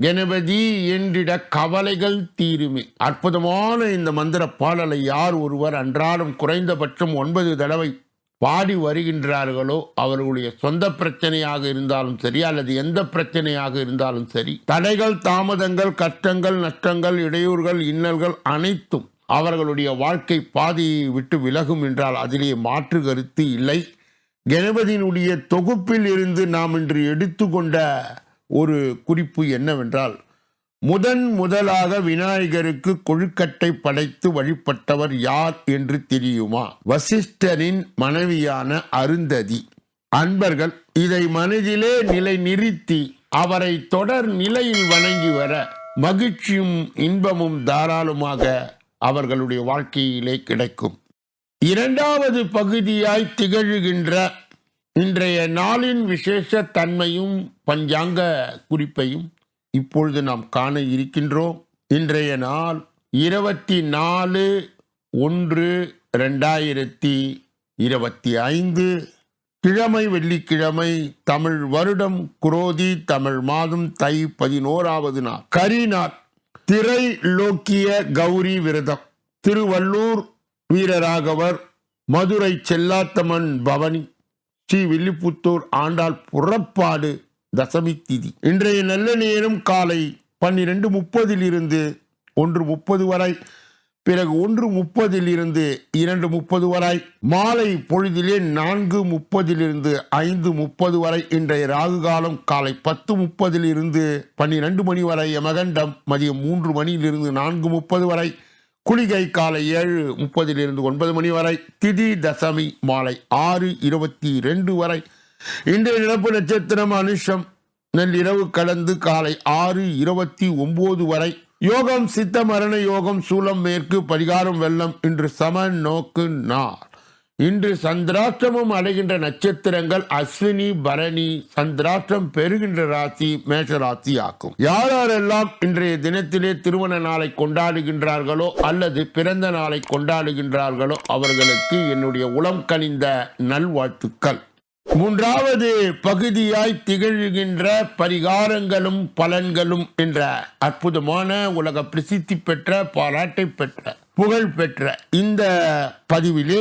கணபதி என்றிட கவலைகள் தீருமே. அற்புதமான இந்த மந்திர பாடலை யார் ஒருவர் அன்றாடம் குறைந்தபட்சம் ஒன்பது தடவை பாடி வருகின்றார்களோ அவர்களுடைய சொந்த பிரச்சனையாக இருந்தாலும் சரி அல்லது எந்த பிரச்சனையாக இருந்தாலும் சரி தடைகள் தாமதங்கள் கஷ்டங்கள் நஷ்டங்கள் இடையூறுகள் இன்னல்கள் அனைத்தும் அவர்களுடைய வாழ்க்கை பாதையை விட்டு விலகும் என்றால் அதிலே மாற்று கருத்து இல்லை. கணபதியினுடைய தொகுப்பில் இருந்து நாம் இன்று எடுத்துக்கொண்ட ஒரு குறிப்பு என்னவென்றால் முதன் முதலாக விநாயகருக்கு கொழுக்கட்டை படைத்து வழிபட்டவர் யார் என்று தெரியுமா? வசிஷ்டரின் மனைவியான அருந்ததி. அன்பர்கள் இதை மனதிலே நிலை நிறுத்தி அவரை தொடர் நிலையில் வணங்கி வர மகிழ்ச்சியும் இன்பமும் தாராளமாக அவர்களுடைய வாழ்க்கையிலே கிடைக்கும். இரண்டாவது பகுதியாய் திகழ்கின்ற இன்றைய நாளின் விசேஷ தன்மையும் பஞ்சாங்க குறிப்பையும் இப்பொழுது நாம் காண இருக்கின்றோம். இன்றைய நாள் இருபத்தி நாலு ஒன்று ரெண்டாயிரத்தி இருபத்தி ஐந்து. கிழமை வெள்ளிக்கிழமை தமிழ் வருடம் குரோதி தமிழ் மாதம் தை பதினோராவது நாள். கரிநாள் திரை லோக்கிய கௌரி விரதம். திருவள்ளூர் வீரராகவர் மதுரை செல்லாத்தம்மன் பவனி. ஸ்ரீ வில்லிபுத்தூர் ஆண்டாள் புறப்பாடு தசமி திதி. இன்றைய நல்ல நேரம் காலை பன்னிரெண்டு முப்பதில் இருந்து ஒன்று முப்பது வரை பிறகு ஒன்று முப்பதில் இருந்து இரண்டு முப்பது வரை மாலை பொழுதிலே நான்கு முப்பதிலிருந்து ஐந்து முப்பது வரை இன்றைய ராகு காலம் காலை பத்து முப்பதிலிருந்து பன்னிரெண்டு மணி வரை யமகண்டம் மதியம் மூன்று மணியிலிருந்து நான்கு முப்பது வரை குளிகை காலை ஏழு முப்பதிலிருந்து ஒன்பது மணி வரை திதி தசமி மாலை ஆறு இருபத்தி ரெண்டு வரை. இன்றைய நிலப்பு நட்சத்திரம் அனுஷம். நள்ளிரவு கடந்து காலை ஆறு இருபத்தி ஒன்பது வரை. யோகம் சித்த மரண யோகம் சூலம் மேற்கு பரிகாரம் வெள்ளம் இன்று சம நோக்கு நார். இன்று சந்திராஷ்டமம் அடைகின்ற நட்சத்திரங்கள் அஸ்வினி பரணி சந்திராஷ்டம் பெறுகின்ற ராசி மேஷ ராசி ஆகும். யார் யாரெல்லாம் இன்றைய தினத்திலே திருமண நாளை கொண்டாடுகின்றார்களோ அல்லது பிறந்த நாளை கொண்டாடுகின்றார்களோ அவர்களுக்கு என்னுடைய உளம் கனிந்த நல்வாழ்த்துக்கள். மூன்றாவது பகுதியாய் திகழ்கின்ற பரிகாரங்களும் பலன்களும் என்ற அற்புதமான உலக பிரசித்தி பெற்ற பாராட்டை பெற்ற புகழ் பெற்ற இந்த பதிவிலே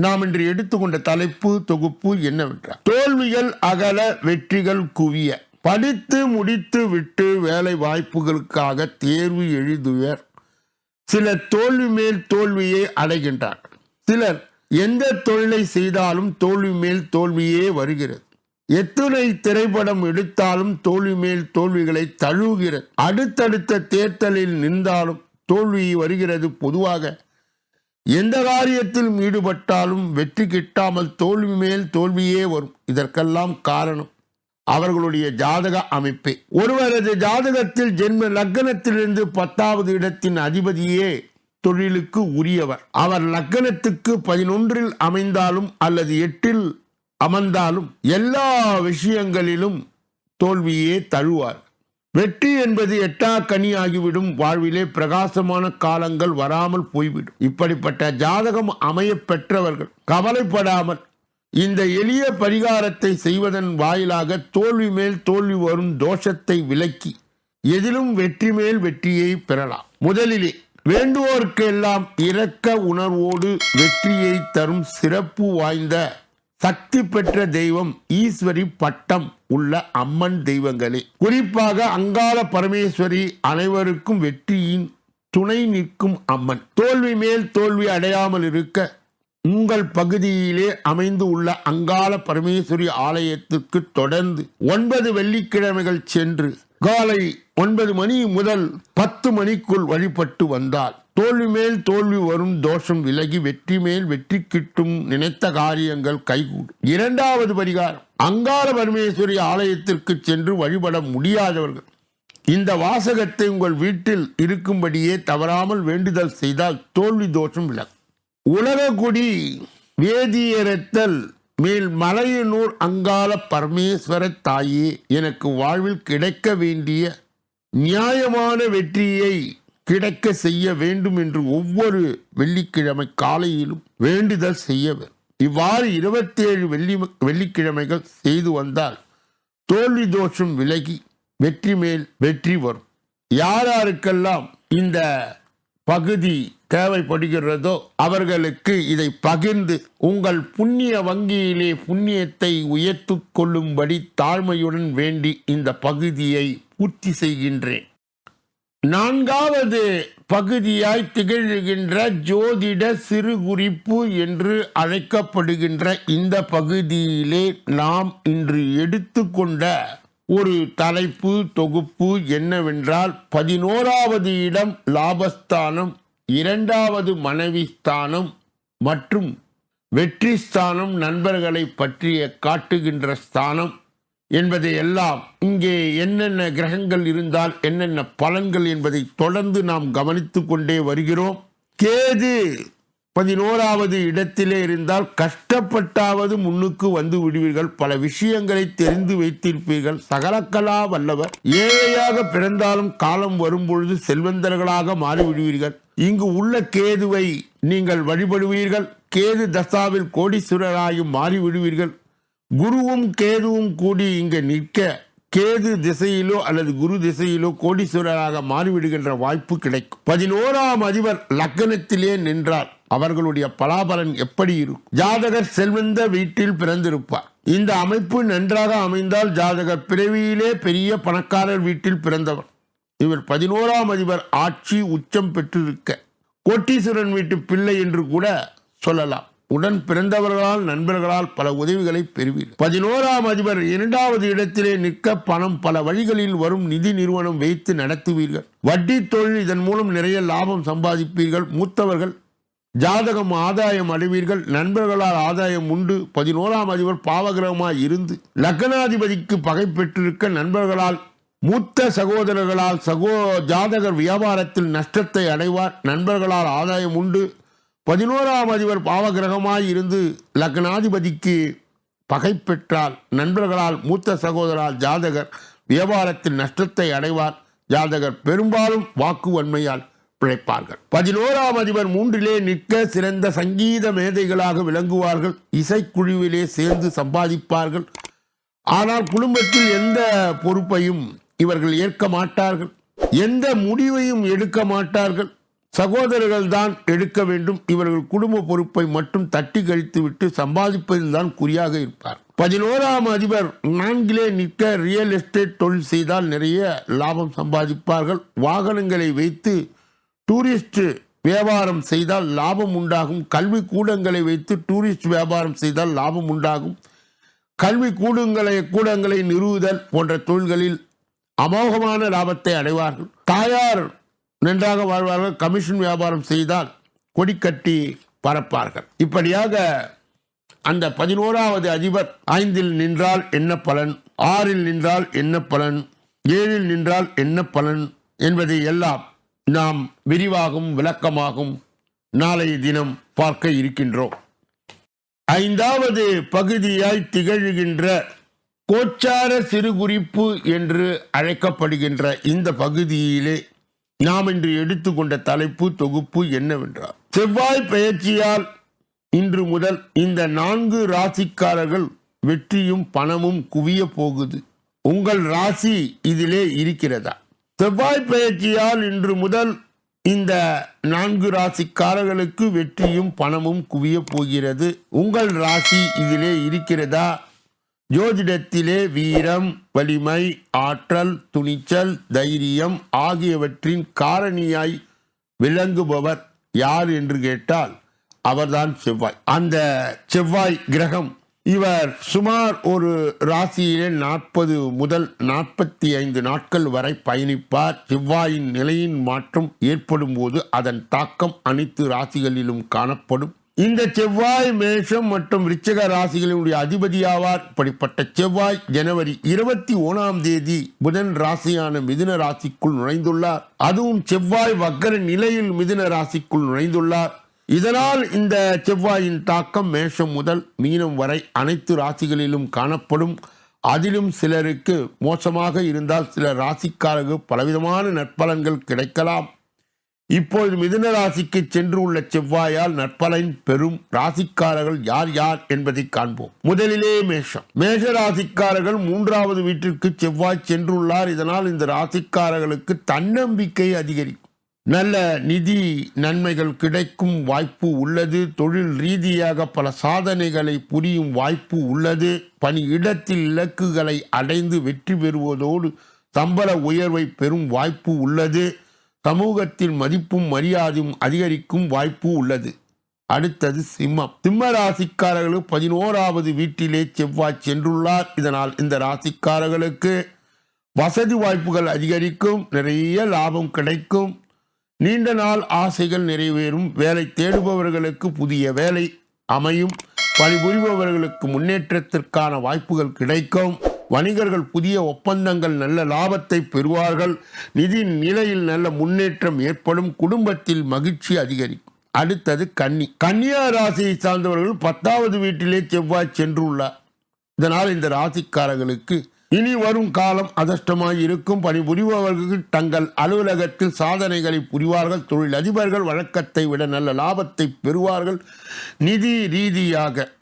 நாம் இன்று எடுத்துக்கொண்ட தலைப்பு தொகுப்பு என்னவென்றால் தோல்விகள் அகல வெற்றிகள் குவிய படித்து முடித்து விட்டு வேலை வாய்ப்புகளுக்காக தேர்வு எழுதுவர். சிலர் தோல்வி மேல் தோல்வியை அடைகின்றார். சிலர் எந்த தொழிலை செய்தாலும் தோல்வி மேல் தோல்வியே வருகிறது. எத்துணை திரைப்படம் எடுத்தாலும் தோல்வி மேல் தோல்விகளை தழுவுகிறது. அடுத்தடுத்த தேர்தலில் நின்றாலும் தோல்வி வருகிறது பொதுவாக. எந்த காரியத்திலும் ஈடுபட்டாலும் வெற்றி கிட்டாமல் தோல்வி மேல் தோல்வியே வரும். இதற்கெல்லாம் காரணம் அவர்களுடைய ஜாதக அமைப்பே. ஒருவரது ஜாதகத்தில் ஜென்ம லக்னத்திலிருந்து பத்தாவது இடத்தின் அதிபதியே தொழிலுக்கு உரியவர். அவர் லக்கணத்துக்கு பதினொன்றில் அமைந்தாலும் அல்லது எட்டில் அமர்ந்தாலும் எல்லா விஷயங்களிலும் தோல்வியே தழுவார். வெற்றி என்பது எட்டா கனி ஆகிவிடும் வாழ்விலே பிரகாசமான காலங்கள் வராமல் போய்விடும். இப்படிப்பட்ட ஜாதகம் அமைய பெற்றவர்கள் கவலைப்படாமல் இந்த எளிய பரிகாரத்தை செய்வதன் வாயிலாக தோல்வி மேல் தோல்வி வரும் தோஷத்தை விலக்கி எதிலும் வெற்றி மேல் வெற்றியை பெறலாம். முதலிலே வேண்டுவோருக்கெல்லாம் இரக்க உணர்வோடு வெற்றியை தரும் சிறப்பு வாய்ந்த சக்தி பெற்ற தெய்வம் ஈஸ்வரி பட்டம். உள்ள அம்மன் தெய்வங்களே. குறிப்பாக அங்காள பரமேஸ்வரி அனைவருக்கும் வெற்றியின் துணை நிற்கும் அம்மன். தோல்வி மேல் தோல்வி அடையாமல் இருக்க உங்கள் பகுதியிலே அமைந்து உள்ள அங்காள பரமேஸ்வரி ஆலயத்திற்கு தொடர்ந்து ஒன்பது வெள்ளிக்கிழமைகள் சென்று காலை ஒன்பது மணி முதல் பத்து மணிக்குள் வழிபட்டு வந்தால் தோல்வி மேல் தோல்வி வரும் தோஷம் விலகி வெற்றி மேல் வெற்றி கிட்டும் நினைத்த காரியங்கள் கைகூடும். இரண்டாவது பரிகாரம் அங்காள பரமேஸ்வரி ஆலயத்திற்கு சென்று வழிபட முடியாதவர்கள். இந்த வாசகத்தை உங்கள் வீட்டில் இருக்கும்படியே தவறாமல் வேண்டுதல் செய்தால் தோல்வி தோஷம் விலகும். உலகக்குடி வேதியரத்தல் மேல் மலையனூர் அங்காள பரமேஸ்வர தாயே எனக்கு வாழ்வில் கிடைக்க வேண்டிய நியாயமான வெற்றியை கிடைக்க செய்ய வேண்டும் என்று ஒவ்வொரு வெள்ளிக்கிழமை காலையிலும் வேண்டுதல் செய்ய வேண்டும். இவ்வாறு இருபத்தேழு வெள்ளி வெள்ளிக்கிழமைகள் செய்து வந்தால் தோல்வி தோஷம் விலகி வெற்றி மேல் வெற்றி வரும். யார் யாருக்கெல்லாம் இந்த பகுதி தேவைப்படுகிறதோ அவர்களுக்கு இதை பகிர்ந்து உங்கள் புண்ணிய வங்கியிலே புண்ணியத்தை உயர்த்து கொள்ளும்படி தாழ்மையுடன் வேண்டி இந்த பகுதியை பூர்த்தி செய்கின்றேன். நான்காவது பகுதியாய் திகழ்கின்ற ஜோதிட சிறு குறிப்பு என்று அழைக்கப்படுகின்ற இந்த பகுதியிலே நாம் இன்று எடுத்துக்கொண்ட ஒரு தலைப்பு தொகுப்பு என்னவென்றால் பதினோராவது இடம் லாபஸ்தானம் இரண்டாவது மனைவி ஸ்தானம் மற்றும் வெற்றி ஸ்தானம் நண்பர்களை பற்றிய காட்டுகின்ற ஸ்தானம். என்பதை எல்லாம் இங்கே என்னென்ன கிரகங்கள் இருந்தால் என்னென்ன பலன்கள் என்பதை தொடர்ந்து நாம் கவனித்து கொண்டே வருகிறோம். கேது பதினோராவது இடத்திலே இருந்தால் கஷ்டப்பட்டாவது முன்னுக்கு வந்து விடுவீர்கள். பல விஷயங்களை தெரிந்து வைத்திருப்பீர்கள். சகலக்கலா வல்லவர். ஏழையாக பிறந்தாலும் காலம் வரும்பொழுது செல்வந்தர்களாக மாறிவிடுவீர்கள். இங்கு உள்ள கேதுவை நீங்கள் வழிபடுவீர்கள். கேது தசாவில் கோடீஸ்வரராயும் மாறிவிடுவீர்கள். குருவும் கேதுவும் கூடி இங்கே நிற்க கேது திசையிலோ அல்லது குரு திசையிலோ கோடீஸ்வரராக மாறிவிடுகின்ற வாய்ப்பு கிடைக்கும். பதினோராம் அதிபர் லக்னத்திலே நின்றார். அவர்களுடைய பலாபலன் எப்படி இருக்கும்? ஜாதகர் செல்வந்த வீட்டில் பிறந்திருப்பார். இந்த அமைப்பு நன்றாக அமைந்தால் ஜாதகர் பிறவியிலே பெரிய பணக்காரர் வீட்டில் பிறந்தவர். இவர் பதினோராம் அதிபர் ஆட்சி உச்சம் பெற்றிருக்க. கோட்டீஸ்வரன் வீட்டு பிள்ளை என்று கூட சொல்லலாம். உடன் பிறந்தவர்களால் நண்பர்களால் பல உதவிகளை பெறுவீர் பதினோராம் அதிபர் இரண்டாவது இடத்திலே நிற்க பணம் பல வழிகளில் வரும் நிதி நிறுவனம் வைத்து நடத்துவீர்கள். வட்டி தொழில் இதன் மூலம் நிறைய லாபம் சம்பாதிப்பீர்கள். மூத்தவர்கள் ஜாதகம் ஆதாயம் அடைவீர்கள். நண்பர்களால் ஆதாயம் உண்டு. பதினோராம் அதிபர் பாவகிரகமாய் இருந்து லக்னாதிபதிக்கு பகை பெற்றிருக்க நண்பர்களால் மூத்த சகோதரர்களால் சகோ ஜாதகர் வியாபாரத்தில் நஷ்டத்தை அடைவார். நண்பர்களால் ஆதாயம் உண்டு. பதினோராம் அதிபர் பாவகிரகமாய் இருந்து லக்னாதிபதிக்கு பகை பெற்றால் நண்பர்களால் மூத்த சகோதரால் ஜாதகர் வியாபாரத்தில் நஷ்டத்தை அடைவார். ஜாதகர் பெரும்பாலும் வாக்கு வன்மையால் பிழைப்பார்கள். பதினோராம் அதிபர் மூன்றிலே நிற்க சிறந்த சங்கீத மேதைகளாக விளங்குவார்கள். இசைக்குழுவிலே சேர்ந்து சம்பாதிப்பார்கள். ஆனால் குடும்பத்தில் எந்த பொறுப்பையும் இவர்கள் ஏற்க மாட்டார்கள். எந்த முடிவையும் எடுக்க மாட்டார்கள். சகோதரர்கள் தான் எடுக்க வேண்டும். இவர்கள் குடும்ப பொறுப்பை மட்டும் தட்டி கழித்து விட்டு சம்பாதிப்பதில் தான் குறியாக இருப்பார். பதினோராம் அதிபர் நான்கிலே நிற்க ரியல் எஸ்டேட் தொழில் செய்தால் நிறைய லாபம் சம்பாதிப்பார்கள். வாகனங்களை வைத்து டூரிஸ்ட் வியாபாரம் செய்தால் லாபம் உண்டாகும். கல்வி கூடங்களை வைத்து டூரிஸ்ட் வியாபாரம் செய்தால் லாபம் உண்டாகும். கல்வி கூடங்களை கூடங்களை நிறுவுதல் போன்ற தொழில்களில் அமோகமான லாபத்தை அடைவார்கள். தாயார் நன்றாக வாழ்வார்கள். கமிஷன் வியாபாரம் செய்தால் கொடி கட்டி பறப்பார்கள். இப்படியாக அந்த பதினோராவது அதிபர் ஐந்தில் நின்றால் என்ன பலன்? ஆறில் நின்றால் என்ன பலன்? ஏழில் நின்றால் என்ன பலன்? என்பதை எல்லாம் நாம் விரிவாகவும் விளக்கமாகவும் நாளைய தினம் பார்க்க இருக்கின்றோம். ஐந்தாவது பகுதியாய் திகழ்கின்ற கோச்சார சிறுகுறிப்பு என்று அழைக்கப்படுகின்ற இந்த பகுதியிலே நாம் இன்று எடுத்துக்கொண்ட தலைப்பு தொகுப்பு என்னவென்றால் செவ்வாய் பெயர்ச்சியால் இன்று முதல் இந்த நான்கு ராசிக்காரர்கள் வெற்றியும் பணமும் குவிய போகுது. உங்கள் ராசி இதிலே இருக்கிறதா? செவ்வாய் பெயர்ச்சியால் இன்று முதல் இந்த நான்கு ராசிக்காரர்களுக்கு வெற்றியும் பணமும் குவிய போகிறது. உங்கள் ராசி இதிலே இருக்கிறதா? ஜோதிடத்திலே வீரம் வலிமை ஆற்றல் துணிச்சல் தைரியம் ஆகியவற்றின் காரணியாய் விளங்குபவர் யார் என்று கேட்டால் அவர்தான் செவ்வாய். அந்த செவ்வாய் கிரகம் இவர் சுமார் ஒரு ராசியிலே நாற்பது முதல் நாற்பத்தி ஐந்து நாட்கள் வரை பயணிப்பார். செவ்வாயின் நிலையின் மாற்றம் ஏற்படும் போது அதன் தாக்கம் அனைத்து ராசிகளிலும் காணப்படும். இந்த செவ்வாய் மேஷம் மற்றும் ரிச்சக ராசிகளினுடைய அதிபதியாவார். இப்படிப்பட்ட செவ்வாய் ஜனவரி இருபத்தி ஒன்றாம் தேதி புதன் ராசியான மிதுன ராசிக்குள் நுழைந்துள்ளார். அதுவும் செவ்வாய் வக்கர நிலையில் மிதுன ராசிக்குள் நுழைந்துள்ளார். இதனால் இந்த செவ்வாயின் தாக்கம் மேஷம் முதல் மீனம் வரை அனைத்து ராசிகளிலும் காணப்படும். அதிலும் சிலருக்கு மோசமாக இருந்தால் சில ராசிக்காரர்கள் பலவிதமான நற்பலன்கள் கிடைக்கலாம். இப்பொழுது மிதுன ராசிக்கு சென்று உள்ள செவ்வாயால் நற்பலன் பெறும் ராசிக்காரர்கள் யார் யார் என்பதை காண்போம். முதலிலே மேஷம். மேஷ ராசிக்காரர்கள் மூன்றாவது வீட்டிற்கு செவ்வாய் சென்றுள்ளார். இதனால் இந்த ராசிக்காரர்களுக்கு தன்னம்பிக்கை அதிகரிக்கும். நல்ல நிதி நன்மைகள் கிடைக்கும் வாய்ப்பு உள்ளது. தொழில் ரீதியாக பல சாதனைகளை புரியும் வாய்ப்பு உள்ளது. பணி இடத்தில் இலக்குகளை அடைந்து வெற்றி பெறுவதோடு சம்பள உயர்வை பெறும் வாய்ப்பு உள்ளது. சமூகத்தில் மதிப்பும் மரியாதையும் அதிகரிக்கும் வாய்ப்பு உள்ளது. அடுத்தது சிம்மம். சிம்ம ராசிக்காரர்களுக்கு பதினோராவது வீட்டிலே செவ்வாய் சென்றுள்ளார். இதனால் இந்த ராசிக்காரர்களுக்கு வசதி வாய்ப்புகள் அதிகரிக்கும் நிறைய லாபம் கிடைக்கும். நீண்ட நாள் ஆசைகள் நிறைவேறும். வேலை தேடுபவர்களுக்கு புதிய வேலை அமையும். பணிபுரிபவர்களுக்கு முன்னேற்றத்திற்கான வாய்ப்புகள் கிடைக்கும். வணிகர்கள் புதிய ஒப்பந்தங்கள் நல்ல லாபத்தை பெறுவார்கள். நிதி நிலையில் நல்ல முன்னேற்றம் ஏற்படும். குடும்பத்தில் மகிழ்ச்சி அதிகரிக்கும். அடுத்தது கன்னி. கன்னியா ராசியை சார்ந்தவர்கள் பத்தாவது வீட்டிலே செவ்வாய் சென்றுள்ளார். இதனால் இந்த ராசிக்காரர்களுக்கு இனி வரும் காலம் அதிர்ஷ்டமாய் இருக்கும். பணிபுரிபவர்கள் தங்கள் அலுவலகத்தில் சாதனைகளை புரிவார்கள். தொழில் அதிபர்கள் வழக்கத்தை விட நல்ல லாபத்தை பெறுவார்கள். நிதி ரீதியாக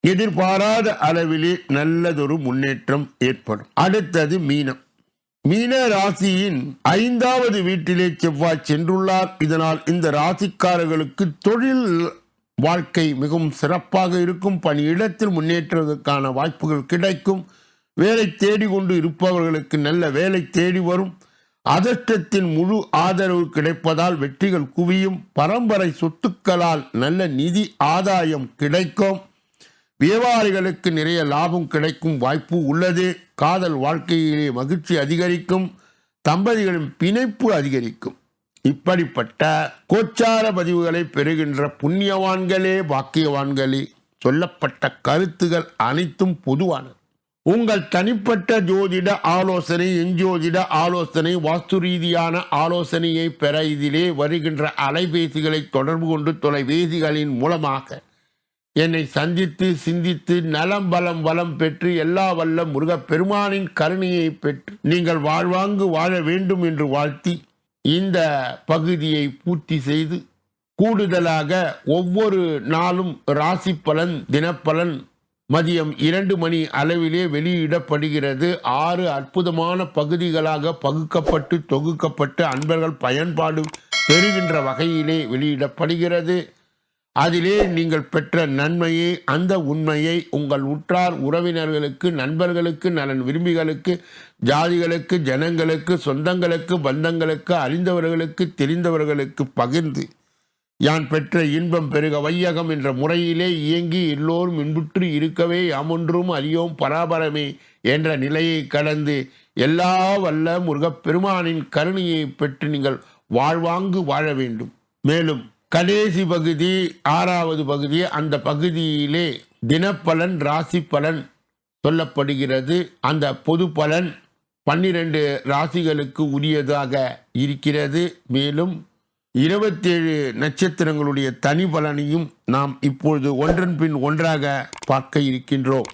எதிர்பாராத அளவிலே நல்லதொரு முன்னேற்றம் ஏற்படும். அடுத்தது மீனம். மீன ராசியின் ஐந்தாவது வீட்டிலே செவ்வாய் சென்றுள்ளார். இதனால் இந்த ராசிக்காரர்களுக்கு தொழில் வாழ்க்கை மிகவும் சிறப்பாக இருக்கும். பணியிடத்தில் முன்னேற்றுவதற்கான வாய்ப்புகள் கிடைக்கும். வேலை தேடிக்கொண்டு இருப்பவர்களுக்கு நல்ல வேலை தேடி வரும். அதர்ஷ்டத்தின் முழு ஆதரவு கிடைப்பதால் வெற்றிகள் குவியும். பரம்பரை சொத்துக்களால் நல்ல நிதி ஆதாயம் கிடைக்கும். வியாபாரிகளுக்கு நிறைய லாபம் கிடைக்கும் வாய்ப்பு உள்ளது. காதல் வாழ்க்கையிலே மகிழ்ச்சி அதிகரிக்கும். தம்பதிகளின் பிணைப்பு அதிகரிக்கும். இப்படிப்பட்ட கோச்சார பதிவுகளை பெறுகின்ற புண்ணியவான்களே பாக்கியவான்களே சொல்லப்பட்ட கருத்துகள் அனைத்தும் பொதுவானது. உங்கள் தனிப்பட்ட ஜோதிட ஆலோசனை எஞ்சோதிட ஆலோசனை வாஸ்து ரீதியான ஆலோசனையை பெற இதிலே வருகின்ற அலைபேசிகளை தொடர்பு கொண்டு தொலைபேசிகளின் மூலமாக என்னை சந்தித்து சிந்தித்து நலம் பலம் வளம் பெற்று எல்லா வல்ல முருகப்பெருமானின் கருணையை பெற்று நீங்கள் வாழ்வாங்கு வாழ வேண்டும் என்று வாழ்த்தி இந்த பகுதியை பூர்த்தி செய்து கூடுதலாக ஒவ்வொரு நாளும் ராசி பலன் தினப்பலன் மதியம் இரண்டு மணி அளவிலே வெளியிடப்படுகிறது. ஆறு அற்புதமான பகுதிகளாக பகுக்கப்பட்டு தொகுக்கப்பட்டு அன்பர்கள் பயன்பாடு பெறுகின்ற வகையிலே வெளியிடப்படுகிறது. அதிலே நீங்கள் பெற்ற நன்மையை அந்த உண்மையை உங்கள் உற்றார் உறவினர்களுக்கு நண்பர்களுக்கு நலன் விரும்பிகளுக்கு ஜாதிகளுக்கு ஜனங்களுக்கு சொந்தங்களுக்கு பந்தங்களுக்கு அறிந்தவர்களுக்கு தெரிந்தவர்களுக்கு பகிர்ந்து யான் பெற்ற இன்பம் பெருக வையகம் என்ற முறையிலே இயங்கி எல்லோரும் இன்புற்று இருக்கவே யாமொன்றும் அறியோம் பராபரமே என்ற நிலையை கடந்து எல்லா வல்ல முருகப்பெருமானின் கருணையை பெற்று நீங்கள் வாழ்வாங்கு வாழ வேண்டும். மேலும் கடைசி பகுதி ஆறாவது பகுதி அந்த பகுதியிலே தினப்பலன் ராசி பலன் சொல்லப்படுகிறது. அந்த பொது பலன் பன்னிரண்டு ராசிகளுக்கு உரியதாக இருக்கிறது. மேலும் இருபத்தேழு நட்சத்திரங்களுடைய தனி பலனையும் நாம் இப்பொழுது ஒன்றன் பின் ஒன்றாக பார்க்க இருக்கின்றோம்.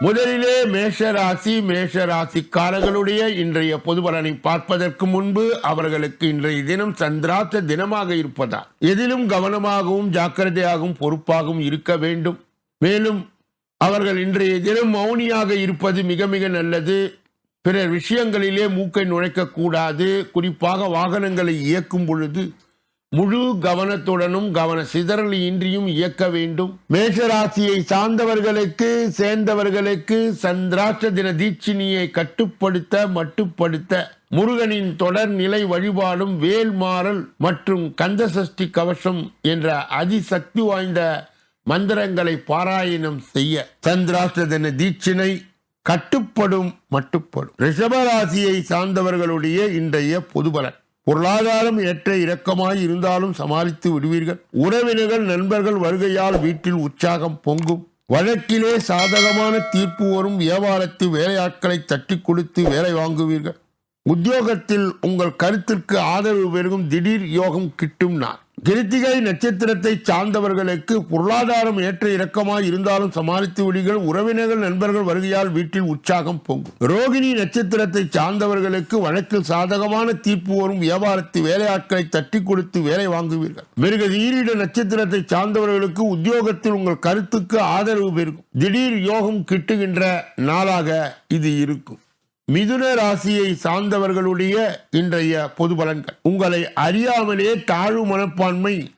முதலிலே மேஷராசி மேஷராசிக்காரர்களுடைய இன்றைய பொது பலனை பார்ப்பதற்கு முன்பு அவர்களுக்கு இன்றைய தினம் சந்திராத்த தினமாக இருப்பதால் எதிலும் கவனமாகவும் ஜாக்கிரதையாகவும் பொறுப்பாகவும் இருக்க வேண்டும். மேலும் அவர்கள் இன்றைய தினம் மௌனியாக இருப்பது மிக மிக நல்லது. பிறர் விஷயங்களிலே மூக்கை நுழைக்க கூடாது குறிப்பாக வாகனங்களை இயக்கும் பொழுது முழு கவனத்துடனும் கவன சிதறல் இன்றியும் இயக்க வேண்டும். மேஷராசியை சார்ந்தவர்களுக்கு சேர்ந்தவர்களுக்கு சந்திராஷ்ட தின தீட்சினியை கட்டுப்படுத்த மட்டுப்படுத்த முருகனின் தொடர் நிலை வழிபாடும் வேல்மாறல் மற்றும் கந்தசஷ்டி கவசம் என்ற அதிசக்தி வாய்ந்த மந்திரங்களை பாராயணம் செய்ய. சந்திராஷ்ட தின தீட்சினை கட்டுப்படும் மட்டுப்படும். ரிஷபராசியை சார்ந்தவர்களுடைய இன்றைய பொதுபலன். பொருளாதாரம் ஏற்ற இறக்கமாய் இருந்தாலும் சமாளித்து விடுவீர்கள். உறவினர்கள் நண்பர்கள் வருகையால் வீட்டில் உற்சாகம் பொங்கும். வழக்கிலே சாதகமான தீர்ப்பு வரும் வியாபாரத்து வேலையாட்களை தட்டி கொடுத்து வேலை வாங்குவீர்கள். உத்தியோகத்தில் உங்கள் கருத்திற்கு ஆதரவு பெருகும் திடீர் யோகம் கிட்டும் நான் கிருத்திகை நட்சத்திரத்தை சார்ந்தவர்களுக்கு பொருளாதாரம் ஏற்ற இறக்கமாய் இருந்தாலும் சமாளித்து விடுங்கள். உறவினர்கள் நண்பர்கள் வருகையால் வீட்டில் உற்சாகம் பொங்கும். ரோகிணி நட்சத்திரத்தை சார்ந்தவர்களுக்கு வழக்கில் சாதகமான தீர்ப்பு வரும். வியாபாரத்து வேலையாட்களை தட்டி கொடுத்து வேலை வாங்குவீர்கள். மிருக ஈரிட நட்சத்திரத்தை சார்ந்தவர்களுக்கு உத்தியோகத்தில் உங்கள் கருத்துக்கு ஆதரவு பெருகும். திடீர் யோகம் கிட்டுகின்ற நாளாக இது இருக்கும். மிதுன ராசியை சார்ந்தவர்களுடைய இன்றைய பொது பலன்கள். உங்களை அறியாமலே தாழ்வு மனப்பான்மை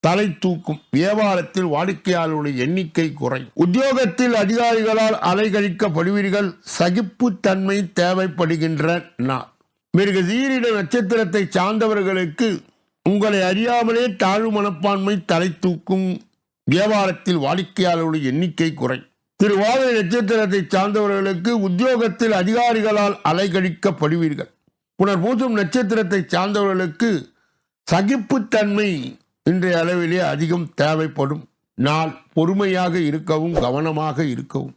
தலை தூக்கும். வியாபாரத்தில் வாடிக்கையாளருடைய எண்ணிக்கை குறையும். உத்தியோகத்தில் அதிகாரிகளால் அலைகழிக்கப்படுவீர்கள். சகிப்புத்தன்மை தேவைப்படுகின்ற நாள். மிருக சீரிட நட்சத்திரத்தை சார்ந்தவர்களுக்கு உங்களை அறியாமலே தாழ்வு மனப்பான்மை தலை தூக்கும். வியாபாரத்தில் வாடிக்கையாளருடைய எண்ணிக்கை குறையும். திருவாதிரை நட்சத்திரத்தை சார்ந்தவர்களுக்கு உத்தியோகத்தில் அதிகாரிகளால் அலைகழிக்கப்படுவீர்கள். புனர்பூசம் நட்சத்திரத்தை சார்ந்தவர்களுக்கு சகிப்புத்தன்மை இன்றைய அளவிலே அதிகம் தேவைப்படும். நாள் பொறுமையாக இருக்கவும் கவனமாக இருக்கவும்.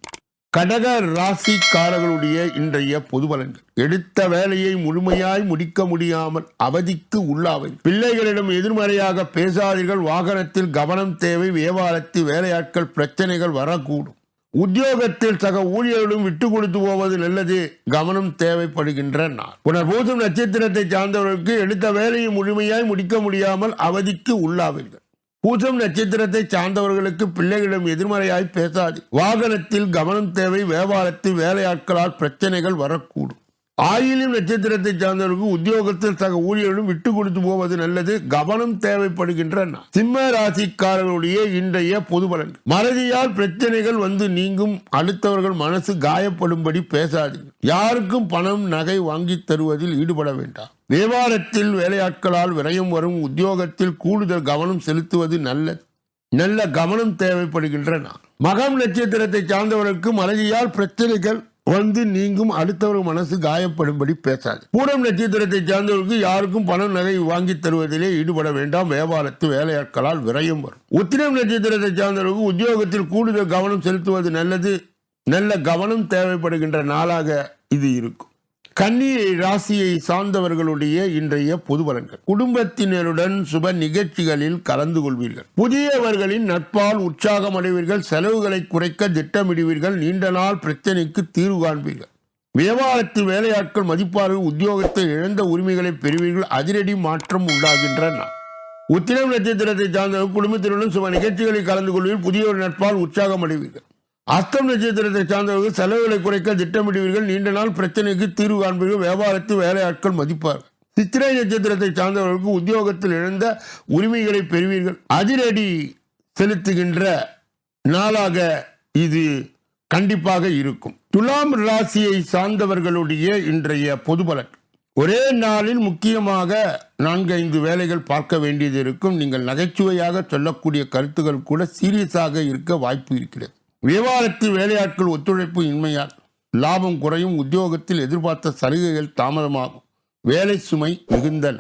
கடக ராசிக்காரர்களுடைய இன்றைய பொது பலன்கள் எடுத்த வேலையை முழுமையாய் முடிக்க முடியாமல் அவதிக்கு உள்ளாவை. பிள்ளைகளிடம் எதிர்மறையாக பேசாதீர்கள். வாகனத்தில் கவனம் தேவை. வியாபாரத்தில் வேலையாட்கள் பிரச்சனைகள் வரக்கூடும். உத்தியோகத்தில் சக ஊழியர்களும் விட்டு கொடுத்து போவது நல்லது. கவனம் தேவைப்படுகின்ற நாள். புனர்பூசம் நட்சத்திரத்தை சார்ந்தவர்களுக்கு எடுத்த வேலையை முழுமையாய் முடிக்க முடியாமல் அவதிக்கு உள்ளாவீர்கள். பூசம் நட்சத்திரத்தை சார்ந்தவர்களுக்கு பிள்ளைகளிடம் எதிர்மறையாய் பேசாது வாகனத்தில் கவனம் தேவை வியாபாரத்தில் வேலையாட்களால் பிரச்சனைகள் வரக்கூடும். ஆயிலும் நட்சத்திரத்தை சார்ந்தவர்களுக்கு உத்தியோகத்தில் சக ஊழியர்களும் விட்டு கொடுத்து போவது நல்லது. கவனம் தேவைப்படுகின்ற சிம்ம ராசிக்காரர்களுடைய இன்றைய பொது பலன் மறதியால் பிரச்சனைகள் வந்து நீங்கும். அடுத்தவர்கள் மனசு காயப்படும்படி பேசாது யாருக்கும் பணம் நகை வாங்கி தருவதில் ஈடுபட வேண்டாம். வியாபாரத்தில் வேலையாட்களால் விரயம் வரும். உத்தியோகத்தில் கூடுதல் கவனம் செலுத்துவது நல்லது. நல்ல கவனம் தேவைப்படுகின்றன. மகம் நட்சத்திரத்தை சார்ந்தவர்களுக்கு மறதியால் பிரச்சனைகள் வந்து நீங்கும் அடுத்தவர் மனசு காயப்படும்படி பேசாது. பூரம் நட்சத்திரத்தை சேர்ந்தவர்களுக்கு யாருக்கும் பணம் நகை வாங்கி தருவதிலே ஈடுபட வேண்டாம். வியாபாரத்து வேலையாட்களால் விரயம் வரும். உத்திரம் நட்சத்திரத்தை சார்ந்தவர்களுக்கு உத்தியோகத்தில் கூடுதல் கவனம் செலுத்துவது நல்லது. நல்ல கவனம் தேவைப்படுகின்ற நாளாக இது இருக்கும். கன்னியை ராசியை சார்ந்தவர்களுடைய இன்றைய பொது பலன்கள் குடும்பத்தினருடன் சுப நிகழ்ச்சிகளில் கலந்து கொள்வீர்கள். புதியவர்களின் நட்பால் உற்சாகம் அடைவீர்கள் செலவுகளை குறைக்க திட்டமிடுவீர்கள். நீண்ட நாள் பிரச்சனைக்கு தீர்வு காண்பீர்கள். வியாபாரத்தில் வேலையாட்கள் மதிப்பார்கள் உத்தியோகத்தை இழந்த உரிமைகளை பெறுவீர்கள். அதிரடி மாற்றம் உண்டாகின்றன. உத்திரம் நட்சத்திரத்தை சார்ந்தவர் குடும்பத்தினருடன் சுப நிகழ்ச்சிகளில் கலந்து கொள்வீர்கள். புதிய ஒரு நட்பால் உற்சாகம் அடைவீர்கள் அஸ்தம் நட்சத்திரத்தை சார்ந்தவர்கள் செலவுகளை குறைக்க திட்டமிடுவீர்கள். நீண்ட நாள் பிரச்சனைக்கு தீர்வு காண்பீர்கள். வியாபாரத்தில் வேலையாட்கள் மதிப்பார்கள் சித்திரை நட்சத்திரத்தை சார்ந்தவர்களுக்கு உத்தியோகத்தில் இழந்த உரிமைகளை பெறுவீர்கள். அதிரடி செலுத்துகின்ற நாளாக இது கண்டிப்பாக இருக்கும். துலாம் ராசியை சார்ந்தவர்களுடைய இன்றைய பொது பலன். ஒரே நாளில் முக்கியமாக நான்கைந்து வேலைகள் பார்க்க வேண்டியது இருக்கும். நீங்கள் நகைச்சுவையாக சொல்லக்கூடிய கருத்துக்கள் கூட சீரியஸாக இருக்க வாய்ப்பு இருக்கிறது. வியாபாரத்தில் வேலையாட்கள் ஒத்துழைப்பு இன்மையால் லாபம் குறையும் உத்தியோகத்தில் எதிர்பார்த்த சலுகைகள் தாமதமாகும். வேலை சுமை மிகுந்த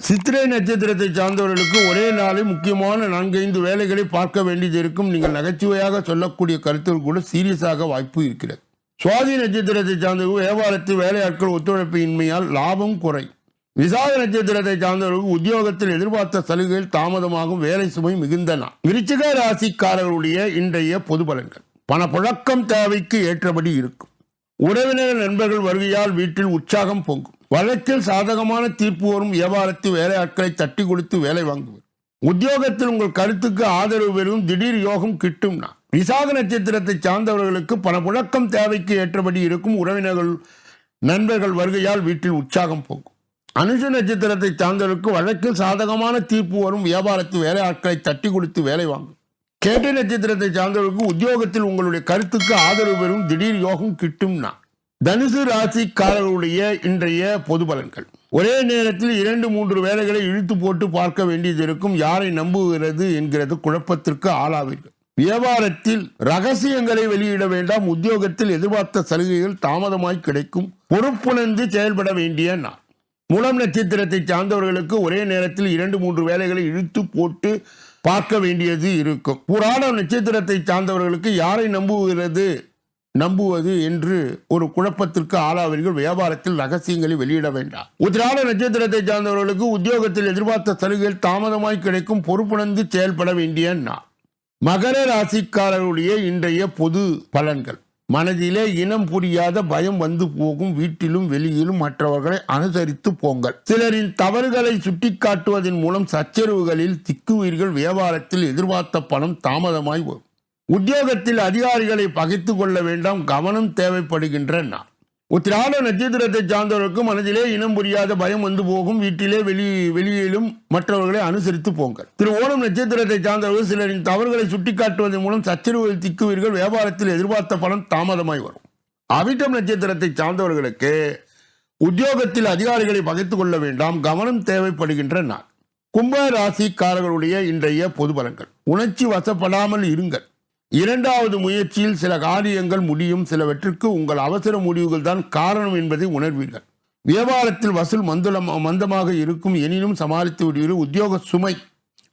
சித்திரை நட்சத்திரத்தை சார்ந்தவர்களுக்கு ஒரே நாளில் முக்கியமான நான்கைந்து வேலைகளை பார்க்க வேண்டியது இருக்கும். நீங்கள் நகைச்சுவையாக சொல்லக்கூடிய கருத்துகள் கூட சீரியஸாக வாய்ப்பு இருக்கிறது. சுவாதி நட்சத்திரத்தை சார்ந்தவர்கள் வியாபாரத்தில் வேலையாட்கள் ஒத்துழைப்பு இன்மையால் லாபம் குறையும். விசாக நட்சத்திரத்தை சார்ந்தவர்களுக்கு உத்தியோகத்தில் எதிர்பார்த்த சலுகைகள் தாமதமாகும் வேலை சுமை மிகுந்த நான் விருச்சிக ராசிக்காரர்களுடைய இன்றைய பொது பலன்கள். பணப்புழக்கம் தேவைக்கு ஏற்றபடி இருக்கும். உறவினர் நண்பர்கள் வருகையால் வீட்டில் உற்சாகம் பொங்கும். வழக்கில் சாதகமான தீர்ப்பு வரும் வியாபாரத்தில் வேலையாட்களை தட்டி கொடுத்து வேலை வாங்குவர். உத்தியோகத்தில் உங்கள் கருத்துக்கு ஆதரவு பெறும் திடீர் யோகம் கிட்டும் நான் விசாக நட்சத்திரத்தை சார்ந்தவர்களுக்கு பணப்புழக்கம் தேவைக்கு ஏற்றபடி இருக்கும் உறவினர்கள் நண்பர்கள் வருகையால் வீட்டில் உற்சாகம் போகும் அனுஷ நட்சத்திரத்தை சார்ந்தவருக்கு வழக்கில் சாதகமான தீர்ப்பு வரும். வியாபாரத்து வேலை ஆட்களை தட்டி கொடுத்து வேலை வாங்கும். கேட்டை நட்சத்திரத்தை சார்ந்தவருக்கு உத்தியோகத்தில் உங்களுடைய கருத்துக்கு ஆதரவு பெறும். திடீர் யோகம் கிட்டும் நான் தனுசு ராசிக்காரர்களுடைய இன்றைய பொது பலன்கள். ஒரே நேரத்தில் இரண்டு மூன்று வேலைகளை இழுத்து போட்டு பார்க்க வேண்டியது இருக்கும். யாரை நம்புகிறது என்கிறது குழப்பத்திற்கு ஆளாவீர்கள். வியாபாரத்தில் ரகசியங்களை வெளியிட வேண்டாம். உத்தியோகத்தில் எதிர்பார்த்த சலுகைகள் தாமதமாய் கிடைக்கும். பொறுப்புணர்ந்து செயல்பட வேண்டிய நாள். மூலம் நட்சத்திரத்தை சார்ந்தவர்களுக்கு ஒரே நேரத்தில் இரண்டு மூன்று வேலைகளை இழுத்து போட்டு பார்க்க வேண்டியது இருக்கும். புராணம் நட்சத்திரத்தை சார்ந்தவர்களுக்கு யாரை நம்புகிறது? நம்புவது என்று ஒரு குழப்பத்திற்கு ஆளாவீர்கள். வியாபாரத்தில் ரகசியங்களை வெளியிட வேண்டாம். உத்திராட நட்சத்திரத்தை சார்ந்தவர்களுக்கு உத்தியோகத்தில் எதிர்பார்த்த சலுகைகள் தாமதமாய் கிடைக்கும். பொறுப்புணர்ந்து செயல்பட வேண்டிய நாள். மகர ராசிக்காரருடைய இன்றைய பொது பலன்கள். மனதிலே இனம் புரியாத பயம் வந்து போகும். வீட்டிலும் வெளியிலும் மற்றவர்களை அனுசரித்து போங்கள். சிலரின் தவறுகளை சுட்டிக்காட்டுவதன் மூலம் சச்சரவுகளில் திக்குவீர்கள் வியாபாரத்தில் எதிர்பார்த்த பணம் தாமதமாய் வரும். உத்தியோகத்தில் அதிகாரிகளை பகைத்து கொள்ள வேண்டாம். கவனம் தேவைப்படுகின்ற நான் உத்திராட நட்சத்திரத்தை சார்ந்தவர்களுக்கு மனதிலே இனம் புரியாத பயம் வந்து போகும். வீட்டிலே வெளி வெளியிலும் மற்றவர்களை அனுசரித்து போங்கள். திரு ஓணம் நட்சத்திரத்தை சார்ந்தவர்கள் சிலரின் தவறுகளை சுட்டிக்காட்டுவதன் மூலம் சச்சரவுகள் திக்குவீர்கள். வியாபாரத்தில் எதிர்பார்த்த பணம் தாமதமாய் வரும். அவிட்டம் நட்சத்திரத்தை சார்ந்தவர்களுக்கு உத்தியோகத்தில் அதிகாரிகளை பகைத்துக் கொள்ள வேண்டாம். கவனம் தேவைப்படுகின்ற நாள். கும்ப ராசிக்காரர்களுடைய இன்றைய பொது பலன்கள். உணர்ச்சி வசப்படாமல் இருங்கள். இரண்டாவது முயற்சியில் சில காரியங்கள் முடியும் சிலவற்றிற்கு உங்கள் அவசர முடிவுகள் தான் காரணம் என்பதை உணர்வீர்கள். வியாபாரத்தில் வசூல் மந்துலம் மந்தமாக இருக்கும் எனினும் சமாளித்து விடுவீர்கள் உத்தியோக சுமை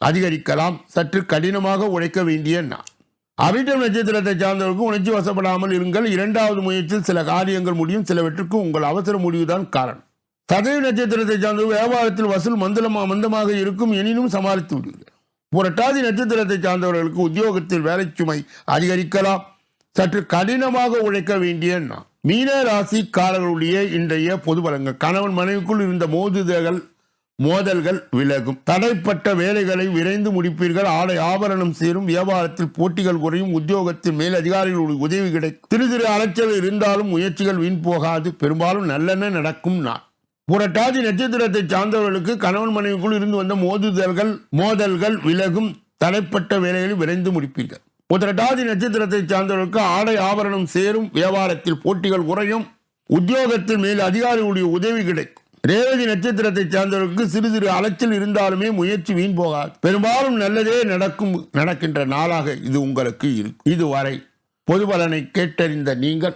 அதிகரிக்கலாம் சற்று கடினமாக உழைக்க வேண்டிய நான் அவிட்டம் நட்சத்திரத்தை சார்ந்தவர்களுக்கு உணர்ச்சி வசப்படாமல் இருங்கள். இரண்டாவது முயற்சியில் சில காரியங்கள் முடியும் சிலவற்றுக்கு உங்கள் அவசர முடிவுதான் காரணம். சதவி நட்சத்திரத்தை சார்ந்த வியாபாரத்தில் வசூல் மந்தலமா மந்தமாக இருக்கும் எனினும் சமாளித்து விடுவீர்கள் புரட்டாதி நட்சத்திரத்தை சார்ந்தவர்களுக்கு உத்தியோகத்தில் வேலை சுமை அதிகரிக்கலாம். சற்று கடினமாக உழைக்க வேண்டிய நாள். மீன ராசிக்காரர்களுடைய இன்றைய பொது பலங்கள் கணவன் மனைவிக்குள் இருந்த மோதுதல்கள் மோதல்கள் விலகும். தடைப்பட்ட வேலைகளை விரைந்து முடிப்பீர்கள். ஆடை ஆபரணம் சேரும். வியாபாரத்தில் போட்டிகள் குறையும். உத்தியோகத்தில் மேல் அதிகாரிகளுடைய உதவி கிடைக்கும். திரு திரு அலைச்சல் இருந்தாலும் முயற்சிகள் வீண் போகாது. பெரும்பாலும் நல்லெண்ண நடக்கும் நான் புரட்டாதி நட்சத்திரத்தை சார்ந்தவர்களுக்கு கணவன் மனைவிக்குள் இருந்து வந்த மோதுதல்கள் மோதல்கள் விலகும் தடைப்பட்ட வேலைகளை விரைந்து முடிப்பீர்கள். புதரட்டாதி நட்சத்திரத்தை சார்ந்தவர்களுக்கு ஆடை ஆபரணம் சேரும் வியாபாரத்தில் போட்டிகள் குறையும் உத்தியோகத்தில் மேல் அதிகாரிகளுடைய உதவி கிடைக்கும். ரேவதி நட்சத்திரத்தை சார்ந்தவர்களுக்கு சிறு சிறு அலைச்சல் இருந்தாலுமே முயற்சி வீண் போகாது. பெரும்பாலும் நல்லதே நடக்கும் நடக்கின்ற நாளாக இது உங்களுக்கு இருக்கும். இதுவரை பொது பலனை கேட்டறிந்த நீங்கள்